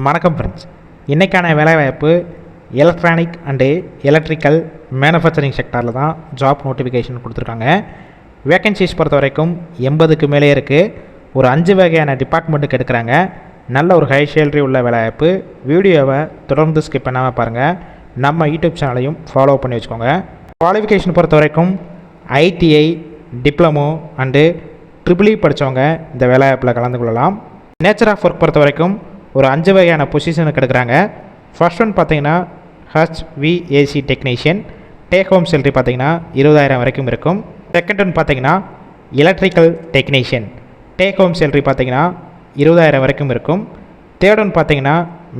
வணக்கம் ஃப்ரெண்ட்ஸ் இன்றைக்கான வேலைவாய்ப்பு எலக்ட்ரானிக் அண்டு எலக்ட்ரிக்கல் மேனுஃபேக்சரிங் செக்டாரில் தான் ஜாப் நோட்டிஃபிகேஷன் கொடுத்துருக்காங்க. வேக்கன்சிஸ் பொறுத்த வரைக்கும் எண்பதுக்கு மேலே இருக்குது ஒரு அஞ்சு வகையான டிபார்ட்மெண்ட்டுக்கு எடுக்கிறாங்க. நல்ல ஒரு ஹை சேலரி உள்ள வேலைவாய்ப்பு. வீடியோவை தொடர்ந்து ஸ்கிப் பண்ணாமல் பாருங்கள் நம்ம யூடியூப் சேனலையும் ஃபாலோ பண்ணி வச்சுக்கோங்க. குவாலிஃபிகேஷன் பொறுத்த வரைக்கும் ITI diploma and triple e படித்தவங்க இந்த வேலைவாய்ப்பில் கலந்து கொள்ளலாம். நேச்சர் ஆஃப் ஒர்க் பொறுத்த வரைக்கும் ஒரு அஞ்சு வகையான பொசிஷனுக்கு எடுக்கிறாங்க. ஃபர்ஸ்ட் ஒன் பார்த்தீங்கன்னா HVAC technician take home salary பார்த்தீங்கன்னா இருபதாயிரம் வரைக்கும் இருக்கும். செகண்ட் ஒன் பார்த்தீங்கன்னா electrical technician take home salary பார்த்தீங்கன்னா இருபதாயிரம் வரைக்கும் இருக்கும். தேர்ட் ஒன் பார்த்தீங்கன்னா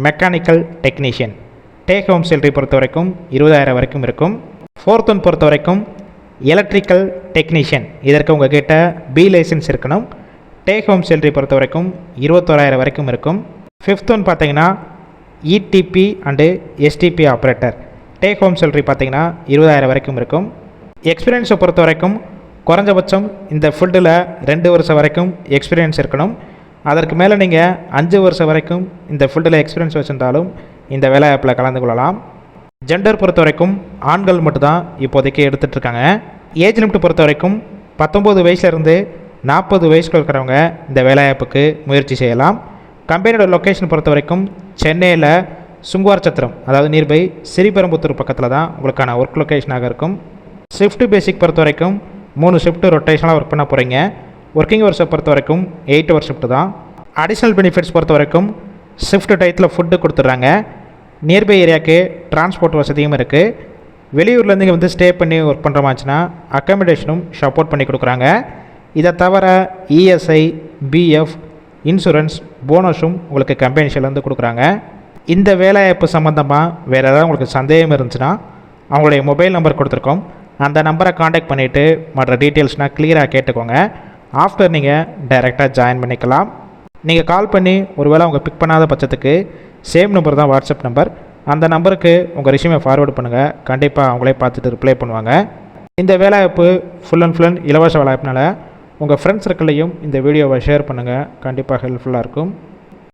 mechanical technician take home salary பொறுத்த வரைக்கும் இருபதாயிரம் வரைக்கும் இருக்கும். ஃபோர்த் ஒன் பொறுத்த வரைக்கும் எலக்ட்ரிக்கல் டெக்னீஷியன் இதற்கு உங்ககிட்ட பி லைசன்ஸ் இருக்கணும். டேக் ஹோம் சேலரி பொறுத்த வரைக்கும் இருபத்தோராயிரம் வரைக்கும் இருக்கும். ஃபிஃப்த் ஒன் பார்த்தீங்கன்னா ETP and STP operator take home salary பார்த்தீங்கன்னா இருபதாயிரம் வரைக்கும் இருக்கும். எக்ஸ்பீரியன்ஸை பொறுத்த வரைக்கும் குறைஞ்சபட்சம் இந்த ஃபீல்டில் ரெண்டு வருஷம் வரைக்கும் எக்ஸ்பீரியன்ஸ் இருக்கணும். அதற்கு மேலே நீங்கள் அஞ்சு வருஷம் வரைக்கும் இந்த ஃபீல்டில் எக்ஸ்பீரியன்ஸ் வச்சுருந்தாலும் இந்த வேலைவாய்ப்பில் கலந்து கொள்ளலாம். ஜெண்டர் பொறுத்த வரைக்கும் ஆண்கள் மட்டும்தான் இப்போதைக்கு எடுத்துகிட்டு இருக்காங்க. ஏஜ் லிமிட் பொறுத்த வரைக்கும் பத்தொம்போது வயசுலேருந்து நாற்பது வயசுக்கு இருக்கிறவங்க இந்த வேலைவாய்ப்புக்கு முயற்சி செய்யலாம். கம்பெனியோட லொக்கேஷன் பொறுத்த வரைக்கும் சென்னையில் சுங்குவார் சத்திரம் அதாவது நியர்பை ஸ்ரீபெரும்புத்தூர் பக்கத்தில் தான் உங்களுக்கான ஒர்க் லொக்கேஷனாக இருக்கும். ஷிஃப்ட் பேசிக் பொறுத்த வரைக்கும் மூணு ஷிஃப்ட் ரொட்டேஷனாக ஒர்க் பண்ண போகிறீங்க ஒர்க்கிங் ஹவர்ஸை பொறுத்த வரைக்கும் எயிட் ஹவர் ஷிஃப்ட் தான். அடிஷ்னல் பெனிஃபிட்ஸ் பொறுத்த வரைக்கும் ஷிஃப்ட் டயத்தில் ஃபுட்டு கொடுத்துட்றாங்க. நியர்பை ஏரியாவுக்கு டிரான்ஸ்போர்ட் வசதியும் இருக்குது வெளியூர்லேருந்து இங்கே வந்து ஸ்டே பண்ணி ஒர்க் பண்ணுற மாதிரிச்சுன்னா அக்காமடேஷனும் சப்போர்ட் பண்ணி கொடுக்குறாங்க. இதை தவிர இஎஸ்ஐ பிஎஃப் இன்சூரன்ஸ் போனஸும் உங்களுக்கு கம்பெனி கொடுக்குறாங்க. இந்த வேலைவாய்ப்பு சம்மந்தமாக வேறு ஏதாவது உங்களுக்கு சந்தேகம் இருந்துச்சுன்னா அவங்களுடைய மொபைல் நம்பர் கொடுத்துருக்கோம். அந்த நம்பரை காண்டாக்ட் பண்ணிவிட்டு மற்ற டீட்டெயில்ஸ்னால் கிளியராக கேட்டுக்கோங்க. ஆஃப்டர் நீங்கள் டைரெக்டாக ஜாயின் பண்ணிக்கலாம். நீங்கள் கால் பண்ணி ஒருவேளை அவங்க பிக் பண்ணாத பட்சத்துக்கு சேம் நம்பர் தான் வாட்ஸ்அப் நம்பர் அந்த நம்பருக்கு உங்கள் ரிஷ்யூமை ஃபார்வேர்டு பண்ணுங்கள் கண்டிப்பாக அவங்களே பார்த்துட்டு ரிப்ளை பண்ணுவாங்க. இந்த வேலைவாய்ப்பு ஃபுல் அண்ட் ஃபுல் அண்ட் இலவச வேலைவாய்ப்புனால உங்கள் ஃப்ரெண்ட்ஸ் சர்க்கிளையும் இந்த வீடியோவை ஷேர் பண்ணுங்கள் கண்டிப்பாக ஹெல்ப்ஃபுல்லாக இருக்கும்.